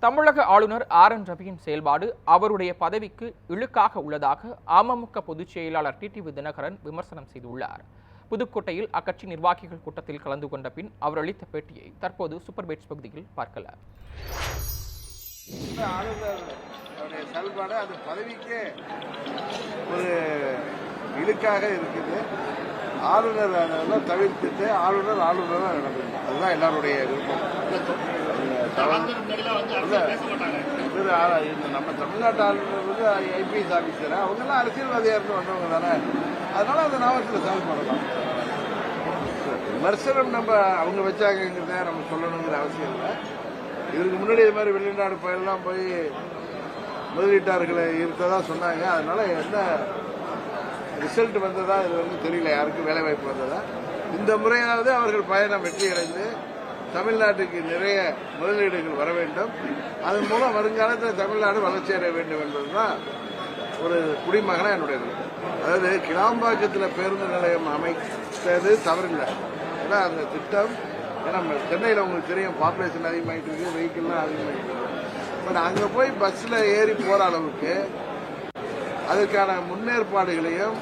தமிழக ஆளுநர் R N ரவியின் செயல்பாடு அவருடைய பதவிக்கு இழுக்காக உள்ளதாக அமமுக பொதுச் செயலாளர் டிடிவி தினகரன் விமர்சனம் செய்துள்ளார். புதுக்கோட்டையில் அக்கட்சி நிர்வாகிகள் கூட்டத்தில் கலந்து கொண்ட பின் அவர் அளித்த பேட்டியை தற்போது சூப்பர் பேட்ஸ் பகுதியில் பார்க்கலாம் செயல்பாடு அது பதவிக்கே ஒரு இழுக்காக இருக்குது. ஆளுநர் தவிர்த்துட்டு ஆளுநர் ஆளுநராக அதுதான் எல்லாருடைய விருப்பம் இல்ல, இவரு ஆ- இந்த நம்ம தமிழ்நாட்டு ஆளுநர் வந்து ஐபிஎஸ் ஆபீசர். அவங்கெல்லாம் அரசியல்வாதியா இருந்து வந்தவங்க தானே. அதனால அந்த நவகத்தில் சால்வ் பண்ணலாம். விமர்சனம் நம்ம அவங்க வச்சாங்கிறத நம்ம சொல்லணுங்கிற அவசியம் இல்லை. இதுக்கு முன்னாடி இது மாதிரி வெளிநாடு பயணம்லாம் போய் முதலீட்டாளர்களை ஈர்த்ததா சொன்னாங்க. அதனால என்ன ரிசல்ட் வந்ததா இது வந்து தெரியல. யாருக்கும் வேலைவாய்ப்பு வந்ததா. இந்த முறையாவது அவர்கள் பயணம் வெற்றி அடைந்து தமிழ்நாட்டுக்கு நிறைய முதலீடுகள் வர வேண்டும். அதன் மூலம் வருங்காலத்தில் தமிழ்நாடு வளர்ச்சி அடைய வேண்டும் என்பதுதான் ஒரு குடிமகனா என்னுடைய அதாவது கிளாம்பாக்கத்தில் பேருந்து நிலையம் அமைத்தது தவறில்லை. ஏன்னா அந்த திட்டம் ஏன்னா நம்ம சென்னையில் உங்களுக்கு தெரியும் பாப்புலேஷன் அதிகமாகிட்டு இருக்கு வெஹிக்கிள்லாம் அதிகமாகிட்டு இருக்கு. பட் அங்கே போய் பஸ்ஸில் ஏறி போகிற அளவுக்கு அதற்கான முன்னேற்பாடுகளையும்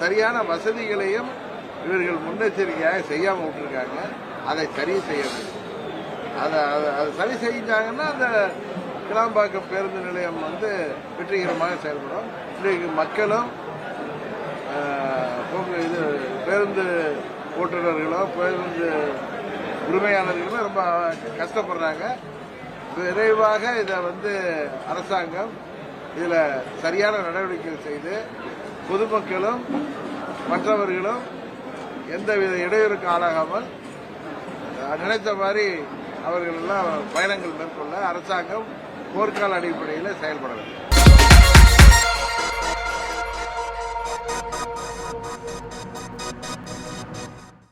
சரியான வசதிகளையும் இவர்கள் முன்னெச்சரிக்கையாக செய்யாமல் விட்டுருக்காங்க. அதை சரி செய்ய வேண்டும். அதை அதை அதை சரி செஞ்சாங்கன்னா அந்த கிளாம்பாக்கம் பேருந்து நிலையம் வந்து வெற்றிகரமாக செயல்படும். இன்றைக்கு மக்களும் இது பேருந்து ஓட்டுநர்களோ பேருந்து உரிமையாளர்களும் ரொம்ப கஷ்டப்படுறாங்க. விரைவாக இதை வந்து அரசாங்கம் இதில் சரியான நடவடிக்கைகள் செய்து பொதுமக்களும் மற்றவர்களும் எந்தவித இடையூறுக்கு ஆளாகாமல் நினைத்த மாதிரி அவர்கள் எல்லாம் பயணங்கள் மேற்கொள்ள அரசாங்கம் போர்க்கால அடிப்படையில் செயல்பட வேண்டும்.